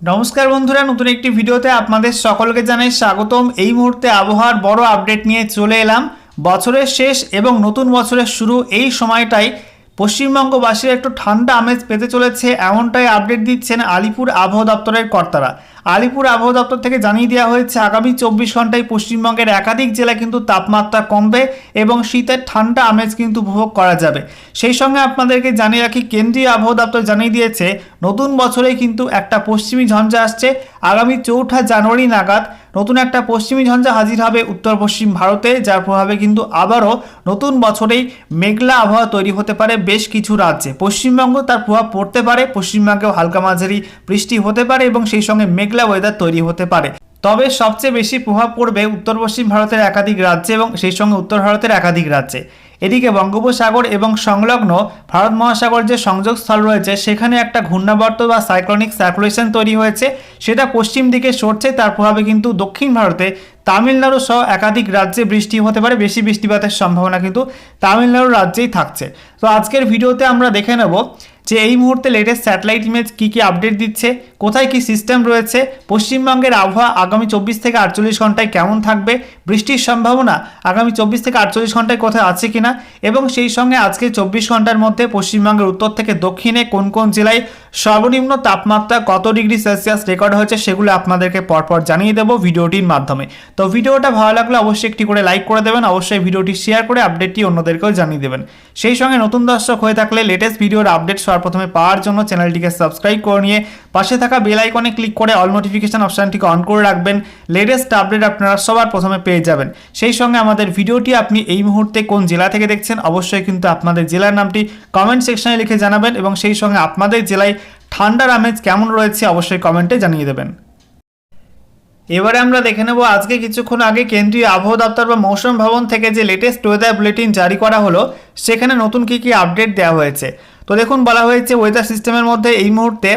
নমস্কার বন্ধুরা, নতুন একটি ভিডিওতে আপনাদের সকলকে জানাই স্বাগতম। এই মুহূর্তে আবহাওয়ার বড় আপডেট নিয়ে চলে এলাম। বছরের শেষ এবং নতুন বছরের শুরু, এই সময়টাই পশ্চিমবঙ্গবাসীর একটু ঠান্ডা আমেজ পেতে চলেছে, এমনটাই আপডেট দিচ্ছেন আলিপুর আবহাওয়া দপ্তরের কর্তারা। আলিপুর আবহাওয়া দপ্তর থেকে জানিয়ে দেওয়া হয়েছে, আগামী চব্বিশ ঘন্টায় পশ্চিমবঙ্গের একাধিক জেলায় কিন্তু তাপমাত্রা কমবে এবং শীতের ঠান্ডা আমেজ কিন্তু উপভোগ করা যাবে। সেই সঙ্গে আপনাদেরকে জানিয়ে রাখি, কেন্দ্রীয় আবহাওয়া দপ্তর জানিয়ে দিয়েছে, নতুন বছরে কিন্তু একটা পশ্চিমী ঝঞ্ঝা আসছে। আগামী চৌঠা জানুয়ারি নাগাদ নতুন একটা পশ্চিমী ঝঞ্ঝা হাজির হবে উত্তর পশ্চিম ভারতে, যার প্রভাবে কিন্তু আবারও নতুন বছরেই মেঘলা আবহাওয়া তৈরি হতে পারে বেশ কিছু রাজ্যে। পশ্চিমবঙ্গ তার প্রভাব পড়তে পারে, পশ্চিমবঙ্গেও হালকা মাঝারি বৃষ্টি হতে পারে এবং সেই সঙ্গে মেঘলা ওয়েদার তৈরি হতে পারে। তবে সবচেয়ে বেশি প্রভাব পড়বে উত্তর পশ্চিম ভারতের একাধিক রাজ্যে এবং সেই সঙ্গে উত্তর ভারতের একাধিক রাজ্যে। এদিকে বঙ্গোপসাগর এবং সংলগ্ন ভারত মহাসাগর যে সংযোগ স্থল রয়েছে, সেখানে একটা ঘূর্ণাবর্ত বা সাইক্লোনিক সার্কুলেশন তৈরি হয়েছে। সেটা পশ্চিম দিকে সরছে, তার প্রভাবে কিন্তু দক্ষিণ ভারতে তামিলনাড়ু সহ একাধিক রাজ্যে বৃষ্টি হতে পারে। বেশি বৃষ্টিপাতের সম্ভাবনা কিন্তু তামিলনাড়ু রাজ্যেই থাকছে। তো আজকের ভিডিওতে আমরা দেখে নেব যে এই মুহূর্তে লেটেস্ট স্যাটেলাইট ইমেজ কী কী আপডেট দিচ্ছে, কোথায় কি সিস্টেম রয়েছে, পশ্চিমবঙ্গের আবহাওয়া আগামী চব্বিশ থেকে আটচল্লিশ ঘন্টায় কেমন থাকবে, বৃষ্টির সম্ভাবনা আগামী চব্বিশ থেকে আটচল্লিশ ঘন্টায় কোথায় আছে কিনা, এবং সেই সঙ্গে আজকে চব্বিশ ঘণ্টার মধ্যে পশ্চিমবঙ্গের উত্তর থেকে দক্ষিণে কোন কোন জেলায় সর্বনিম্ন তাপমাত্রা কত ডিগ্রি সেলসিয়াস রেকর্ড হয়েছে সেগুলো আপনাদেরকে পরপর জানিয়ে দেবো ভিডিওটির মাধ্যমে। তো ভিডিওটা ভালো লাগলে অবশ্যই একটি করে লাইক করে দেবেন, অবশ্যই ভিডিওটি শেয়ার করে আপডেটটি অন্যদেরকেও জানিয়ে দেবেন। সেই সঙ্গে নতুন দর্শক হয়ে থাকলে লেটেস্ট ভিডিওর আপডেট সবার প্রথমে পাওয়ার জন্য চ্যানেলটিকে সাবস্ক্রাইব করে নিয়ে পাশে থাকা বেল আইকনে ক্লিক করে অল নোটিফিকেশন অপশানটিকে অন করে রাখবেন। লেটেস্ট আপডেট আপনারা সবার প্রথমে পেয়ে যাবেন। সেই সঙ্গে আমাদের ভিডিওটি আপনি এই মুহূর্তে কোন জেলা থেকে দেখছেন, অবশ্যই কিন্তু আপনাদের জেলার নামটি কমেন্ট সেকশনে লিখে জানাবেন এবং সেই সঙ্গে আপনাদের জেলায় ঠান্ডার আমেজ কেমন রয়েছে অবশ্যই কমেন্টে জানিয়ে দেবেন। এবারে আমরা দেখে নেব আজকে কিছুক্ষণ আগে কেন্দ্রীয় আবহাওয়া দপ্তর বা মৌসুম ভবন থেকে যে লেটেস্ট ওয়েদার বুলেটিন জারি করা হলো, সেখানে নতুন কী কী আপডেট দেওয়া হয়েছে। তো দেখুন, বলা হয়েছে ওয়েদার সিস্টেমের মধ্যে এই মুহূর্তে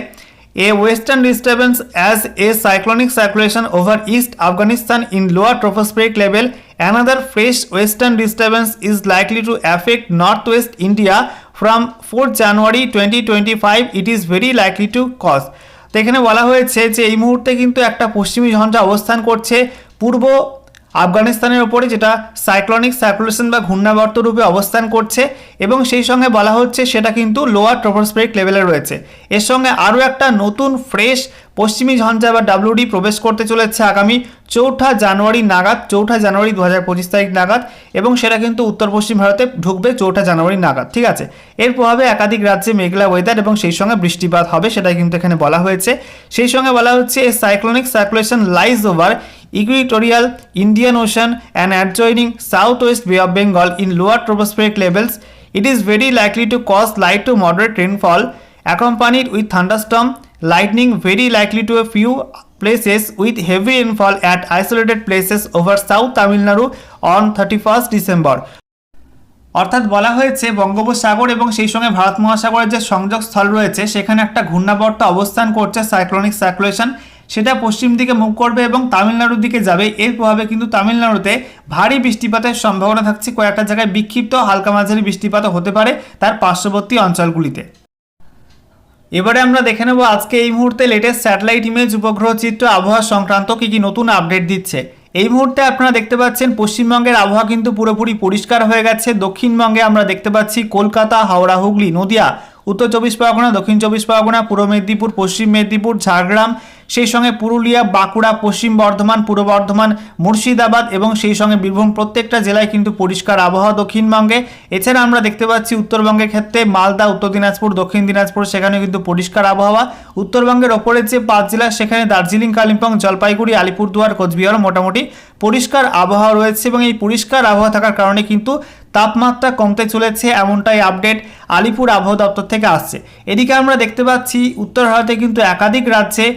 as a cyclonic circulation over east Afghanistan in lower tropospheric level another fresh western disturbance is likely to affect north west India from fourth January twenty twenty five it is very likely to cause তো এখানে বলা হয়েছে যে এই মুহূর্তে কিন্তু একটা পশ্চিমী ঝঞ্ঝা অবস্থান করছে। পূর্ব আফগানিস্তানের ওপরে যেটা সাইক্লনিক সার্কুলেশন বা ঘূর্ণাবর্ত রূপে অবস্থান করছে এবং সেই সঙ্গে বলা হচ্ছে সেটা কিন্তু লোয়ার ট্রোপোস্ফেরিক লেভেলে রয়েছে। এর সঙ্গে আরও একটা নতুন ফ্রেশ পশ্চিমী ঝঞ্ঝা বা ডাব্লিউডি প্রবেশ করতে চলেছে আগামী চৌঠা জানুয়ারি নাগাদ, চৌঠা জানুয়ারি দু হাজার পঁচিশ তারিখ নাগাদ এবং সেটা কিন্তু উত্তর পশ্চিম ভারতে ঢুকবে চৌঠা জানুয়ারি নাগাদ, ঠিক আছে? এর প্রভাবে একাধিক রাজ্যে মেঘলা ওয়েদার এবং সেই সঙ্গে বৃষ্টিপাত হবে সেটাই কিন্তু এখানে বলা হয়েছে। সেই সঙ্গে বলা হচ্ছে cyclonic circulation lies over equatorial Indian ocean and adjoining south west bay of Bengal in lower tropospheric levels it is very likely to cause light to moderate rainfall accompanied with thunderstorm lightning very likely to a few places with heavy rainfall at isolated places over south Tamil Nadu on thirty first December অর্থাৎ বলা হয়েছে বঙ্গোপসাগর এবং সেই সঙ্গে ভারত মহাসাগরের যে সংযোগস্থল রয়েছে, সেখানে একটা ঘূর্ণাবর্ত অবস্থান করছে সাইক্লোনিক সার্কুলেশন সেটা পশ্চিম দিকে মুখ করবে এবং তামিলনাড়ুর দিকে যাবে। এর প্রভাবে কিন্তু তামিলনাড়ুতে ভারী বৃষ্টিপাতের সম্ভাবনা থাকছে। কয়েকটা জায়গায় বিক্ষিপ্ত হালকা মাঝারি বৃষ্টিপাতও হতে পারে তার পার্শ্ববর্তী অঞ্চলগুলিতে। এবারে আমরা দেখে নেব আজকে এই মুহূর্তে লেটেস্ট স্যাটেলাইট ইমেজ উপগ্রহ চিত্র আবহাওয়া সংক্রান্ত কী কী নতুন আপডেট দিচ্ছে। এই মুহূর্তে আপনারা দেখতে পাচ্ছেন পশ্চিমবঙ্গের আবহাওয়া কিন্তু পুরোপুরি পরিষ্কার হয়ে গেছে। দক্ষিণবঙ্গে আমরা দেখতে পাচ্ছি কলকাতা, হাওড়া, হুগলি, নদিয়া উত্তর চব্বিশ পরগনা, দক্ষিণ চব্বিশ পরগনা, পূর্ব মেদিনীপুর, পশ্চিম মেদিনীপুর, ঝাড়গ্রাম, সেই সঙ্গে পুরুলিয়া, বাঁকুড়া, পশ্চিম বর্ধমান, পূর্ব বর্ধমান, মুর্শিদাবাদ এবং সেই সঙ্গে বীরভূম প্রত্যেকটা জেলায় কিন্তু পরিষ্কার আবহাওয়া দক্ষিণবঙ্গে। এছাড়া আমরা দেখতে পাচ্ছি উত্তরবঙ্গের ক্ষেত্রে মালদা, উত্তর দিনাজপুর, দক্ষিণ দিনাজপুর সেখানে কিন্তু পরিষ্কার আবহাওয়া। উত্তরবঙ্গের ওপরে যে পাঁচ জেলা, সেখানে দার্জিলিং, কালিম্পং, জলপাইগুড়ি, আলিপুরদুয়ার, কোচবিহার মোটামুটি পরিষ্কার আবহাওয়া রয়েছে এবং এই পরিষ্কার আবহাওয়া থাকার কারণে কিন্তু তাপমাত্রা কমতে চলেছে এমনটাই আপডেট আলিপুর আবহাওয়া দপ্তর থেকে আসছে। এদিকে আমরা দেখতে পাচ্ছি, উত্তর ভারতে কিন্তু একাধিক রাজ্যে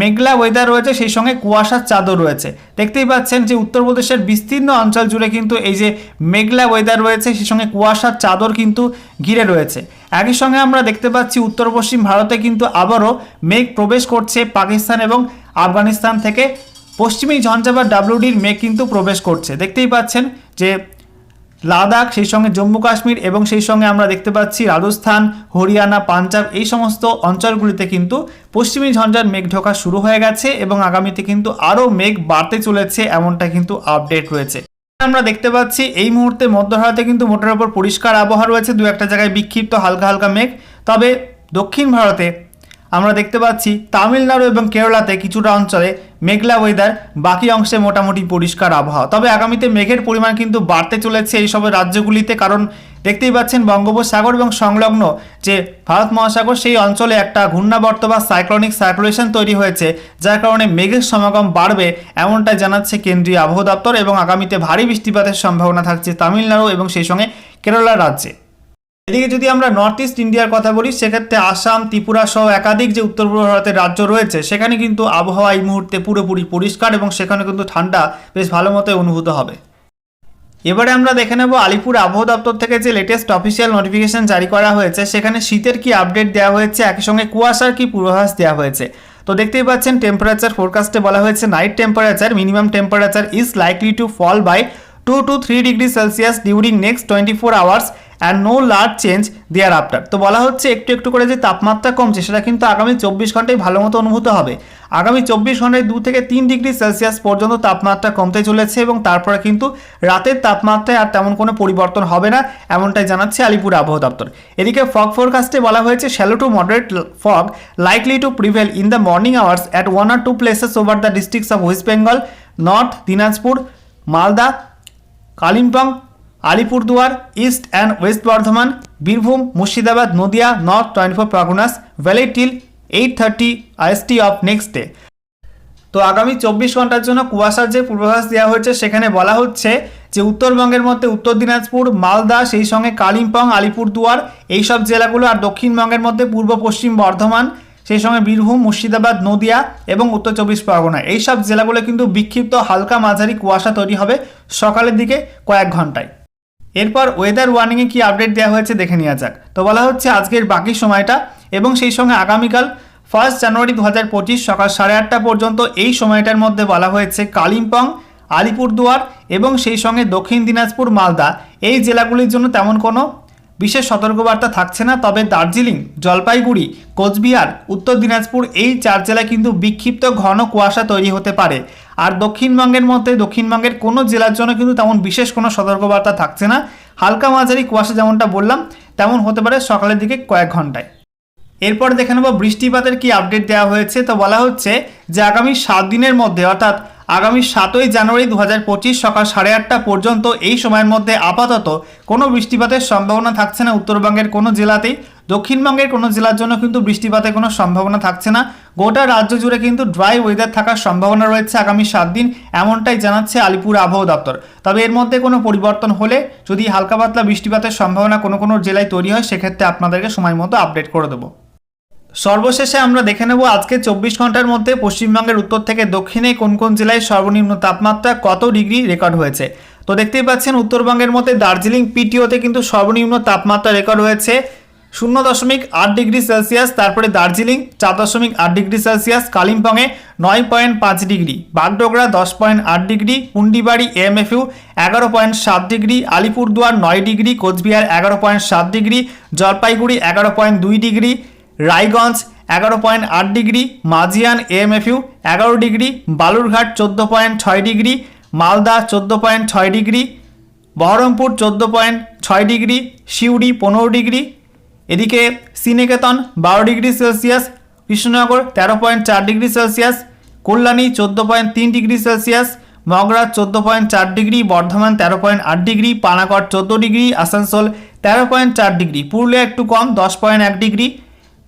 মেঘলা ওয়েদার রয়েছে, সেই সঙ্গে কুয়াশার চাদর রয়েছে। দেখতেই পাচ্ছেন যে উত্তরপ্রদেশের বিস্তীর্ণ অঞ্চল জুড়ে কিন্তু এই যে মেঘলা ওয়েদার রয়েছে, সেই সঙ্গে কুয়াশার চাদর কিন্তু ঘিরে রয়েছে। একই সঙ্গে আমরা দেখতে পাচ্ছি, উত্তর পশ্চিম ভারতে কিন্তু আবারও মেঘ প্রবেশ করছে পাকিস্তান এবং আফগানিস্তান থেকে। পশ্চিমী ঝঞ্ঝা বা ডাব্লিউডির মেঘ কিন্তু প্রবেশ করছে। দেখতেই পাচ্ছেন যে লাদাখ, সেই সঙ্গে জম্মু কাশ্মীর এবং সেই সঙ্গে আমরা দেখতে পাচ্ছি রাজস্থান, হরিয়ানা, পাঞ্জাব এই সমস্ত অঞ্চলগুলিতে কিন্তু পশ্চিমী ঝঞ্ঝার মেঘ ঢোকা শুরু হয়ে গেছে এবং আগামীতে কিন্তু আরও মেঘ বাড়তে চলেছে এমনটা কিন্তু আপডেট রয়েছে। আমরা দেখতে পাচ্ছি এই মুহূর্তে মধ্য ভারতে কিন্তু মোটের ওপর পরিষ্কার আবহাওয়া রয়েছে, দু একটা জায়গায় বিক্ষিপ্ত হালকা হালকা মেঘ। তবে দক্ষিণ ভারতে আমরা দেখতে পাচ্ছি তামিলনাড়ু এবং কেরালাতে কিছুটা অঞ্চলে মেঘলা ওয়েদার বাকি অংশে মোটামুটি পরিষ্কার আবহাওয়া। তবে আগামীতে মেঘের পরিমাণ কিন্তু বাড়তে চলেছে এই সব রাজ্যগুলিতে, কারণ দেখতেই পাচ্ছেন বঙ্গোপসাগর এবং সংলগ্ন যে ভারত মহাসাগর, সেই অঞ্চলে একটা ঘূর্ণাবর্ত বা সাইক্লোনিক সার্কুলেশন তৈরি হয়েছে, যার কারণে মেঘের সমাগম বাড়বে এমনটাই জানাচ্ছে কেন্দ্রীয় আবহাওয়া দপ্তর এবং আগামীতে ভারী বৃষ্টিপাতের সম্ভাবনা থাকছে তামিলনাড়ু এবং সেই সঙ্গে কেরালা রাজ্যে। এদিকে যদি আমরা নর্থ ইস্ট ইন্ডিয়ার কথা বলি, সেক্ষেত্রে আসাম, ত্রিপুরা সহ একাধিক যে উত্তর পূর্ব ভারতের রাজ্য রয়েছে, সেখানে কিন্তু আবহাওয়া এই মুহূর্তে পুরোপুরি পরিষ্কার এবং সেখানে কিন্তু ঠান্ডা বেশ ভালো মতো অনুভূত হবে। এবারে আমরা দেখে নেব আলিপুর আবহাওয়া দপ্তর থেকে যে লেটেস্ট অফিসিয়াল নোটিফিকেশন জারি করা হয়েছে, সেখানে শীতের কি আপডেট দেওয়া হয়েছে, একই সঙ্গে কুয়াশার কি পূর্বাভাস দেওয়া হয়েছে। তো দেখতেই পাচ্ছেন টেম্পারেচার ফোরকাস্টে বলা হয়েছে night temperature minimum temperature is likely to fall by two to three degree celsius during next twenty four hours and no large change thereafter তো বলা হচ্ছে একটু একটু করে যে তাপমাত্রা কমছে, সেটা কিন্তু আগামী চব্বিশ ঘন্টায় ভালো মতো অনুভূত হবে। আগামী চব্বিশ ঘন্টায় দু থেকে তিন ডিগ্রি সেলসিয়াস পর্যন্ত তাপমাত্রা কমতে চলেছে এবং তারপরে কিন্তু রাতের তাপমাত্রায় আর তেমন কোনো পরিবর্তন হবে না, এমনটাই জানাচ্ছে আলিপুর আবহাওয়া দপ্তর। এদিকে ফগ ফোরকাস্টে বলা হয়েছে shallow to moderate fog likely to prevail in the morning hours at one or two places over the districts of west Bengal north Dinajpur Malda Kalimpong Alipurduar, east and west Bardhaman, Birbhum, Murshidabad, Nadia, north twenty four Parganas valley till eight thirty IST of next day. তো আগামী চব্বিশ ঘণ্টার জন্য কুয়াশার যে পূর্বাভাস দেওয়া হয়েছে, সেখানে বলা হচ্ছে যে উত্তরবঙ্গের মধ্যে উত্তর দিনাজপুর, মালদা, সেই সঙ্গে কালিম্পং, আলিপুরদুয়ার এই সব জেলাগুলো আর দক্ষিণবঙ্গের মধ্যে পূর্ব পশ্চিম বর্ধমান, সেই সঙ্গে বীরভূম, মুর্শিদাবাদ, নদিয়া এবং উত্তর চব্বিশ পরগনা। এই সব জেলাগুলো কিন্তু বিক্ষিপ্ত হালকা মাঝারি কুয়াশা তৈরি হবে সকালের দিকে কয়েক ঘন্টায়। এরপর ওয়েদার ওয়ার্নিংয়ে কি আপডেট দেওয়া হয়েছে দেখে নেওয়া যাক। তো বলা হচ্ছে আজকের বাকি সময়টা এবং সেই সঙ্গে আগামীকাল ফার্স্ট জানুয়ারি দু হাজার পঁচিশ সকাল সাড়ে আটটা পর্যন্ত এই সময়টার মধ্যে বলা হয়েছে কালিম্পং, আলিপুরদুয়ার এবং সেই সঙ্গে দক্ষিণ দিনাজপুর, মালদা। এই জেলাগুলির জন্য তেমন কোনো বিশেষ সতর্কবার্তা থাকছে না, তবে দার্জিলিং, জলপাইগুড়ি, কোচবিহার, উত্তর দিনাজপুর এই চার জেলায় কিন্তু বিক্ষিপ্ত ঘন কুয়াশা তৈরি হতে পারে। আর দক্ষিণবঙ্গের মধ্যে দক্ষিণবঙ্গের কোনো জেলার জন্য কিন্তু তেমন বিশেষ কোনো সতর্কবার্তা থাকছে না। হালকা মাঝারি কুয়াশা যেমনটা বললাম, তেমন হতে পারে সকালের দিকে কয়েক ঘন্টায়। এরপর দেখে নেব বৃষ্টিপাতের কি আপডেট দেওয়া হয়েছে। তো বলা হচ্ছে যে আগামী সাত দিনের মধ্যে, অর্থাৎ আগামী সাতই জানুয়ারি দু হাজার পঁচিশ সকাল সাড়ে আটটা পর্যন্ত এই সময়ের মধ্যে আপাতত কোনো বৃষ্টিপাতের সম্ভাবনা থাকছে না। উত্তরবঙ্গের কোনো জেলাতেই, দক্ষিণবঙ্গের কোনো জেলার জন্য কিন্তু বৃষ্টিপাতের কোনো সম্ভাবনা থাকছে না। গোটা রাজ্য জুড়ে কিন্তু ড্রাই ওয়েদার থাকার সম্ভাবনা রয়েছে আগামী সাত দিন, এমনটাই জানাচ্ছে আলিপুর আবহাওয়া দপ্তর। তবে এর মধ্যে কোনো পরিবর্তন হলে, যদি হালকা পাতলা বৃষ্টিপাতের সম্ভাবনা কোনো কোনো জেলায় তৈরি হয়, সেক্ষেত্রে আপনাদেরকে সময় মতো আপডেট করে দেবো। সর্বশেষে আমরা দেখে নেব আজকে চব্বিশ ঘণ্টার মধ্যে পশ্চিমবঙ্গের উত্তর থেকে দক্ষিণে কোন কোন জেলায় সর্বনিম্ন তাপমাত্রা কত ডিগ্রি রেকর্ড হয়েছে? তো দেখতেই পাচ্ছেন উত্তরবঙ্গের মধ্যে দার্জিলিং পিটিওতে কিন্তু সর্বনিম্ন তাপমাত্রা রেকর্ড হয়েছে শূন্য দশমিক আট ডিগ্রি সেলসিয়াস, তারপরে দার্জিলিং চার দশমিক আট ডিগ্রি সেলসিয়াস, কালিম্পংয়ে নয় পয়েন্ট পাঁচ ডিগ্রি, বাগডোগরা দশ পয়েন্ট আট ডিগ্রি পুন্ডিবাড়ি এমএফইউ এগারো পয়েন্ট সাত ডিগ্রি, আলিপুরদুয়ার নয় ডিগ্রি, কোচবিহার এগারো পয়েন্ট সাত ডিগ্রি, জলপাইগুড়ি এগারো পয়েন্ট দুই ডিগ্রি রায়গঞ্জ, এগারো পয়েন্ট আট ডিগ্রি মাজিয়ান এএমএফইউ এগারো ডিগ্রি, বালুরঘাট, চোদ্দ পয়েন্ট ছয় ডিগ্রি, মালদা, চোদ্দ পয়েন্ট ছয় ডিগ্রি, বহরমপুর, চোদ্দ পয়েন্ট ছয় ডিগ্রি, সিউড়ি, পনেরো ডিগ্রি, এদিকে শ্রীনিকেতন বারো ডিগ্রি সেলসিয়াস, কৃষ্ণনগর, তেরো পয়েন্ট চার ডিগ্রি সেলসিয়াস, কল্যাণী, চোদ্দ পয়েন্ট তিন ডিগ্রি সেলসিয়াস মগরা চোদ্দ পয়েন্ট চার ডিগ্রি, বর্ধমান, তেরো পয়েন্ট আট ডিগ্রি, পানাগড়, চোদ্দ ডিগ্রি, আসানসোল, তেরো পয়েন্ট চার ডিগ্রি, পুরুলিয়া একটু কম, দশ পয়েন্ট এক ডিগ্রি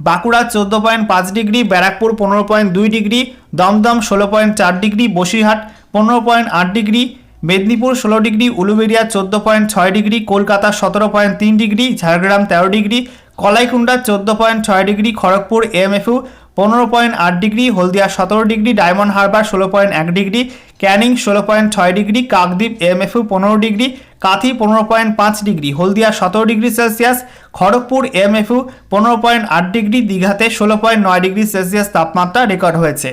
বাঁকুড়া চোদ্দ পয়েন্ট পাঁচ ডিগ্রি, ব্যারাকপুর পনেরো পয়েন্ট দুই ডিগ্রি, দমদম ষোলো পয়েন্ট চার ডিগ্রি, বসিরহাট পনেরো পয়েন্ট আট ডিগ্রি, মেদিনীপুর ষোলো ডিগ্রি, উলুবেরিয়া চোদ্দ পয়েন্ট ছয় ডিগ্রি, কলকাতা সতেরো পয়েন্ট তিন ডিগ্রি, ঝাড়গ্রাম তেরো ডিগ্রি কলাইকুণ্ডা চোদ্দ পয়েন্ট ছয় ডিগ্রি, খড়গপুর এমএফইউ পনেরো পয়েন্ট আট ডিগ্রি, হলদিয়া সতেরো ডিগ্রি, ডায়মন্ড হারবার ষোলো পয়েন্ট এক ডিগ্রি, ক্যানিং ষোলো পয়েন্ট ছয় ডিগ্রি, কাকদ্বীপ এমএফইউ পনেরো ডিগ্রি, কাথি পনেরো পয়েন্ট পাঁচ ডিগ্রি, হলদিয়া সতেরো ডিগ্রি সেলসিয়াস, খড়গপুর এমএফইউ পনেরো পয়েন্ট আট ডিগ্রি, দীঘাতে ষোলো পয়েন্ট নয় ডিগ্রি সেলসিয়াস তাপমাত্রা রেকর্ড হয়েছে।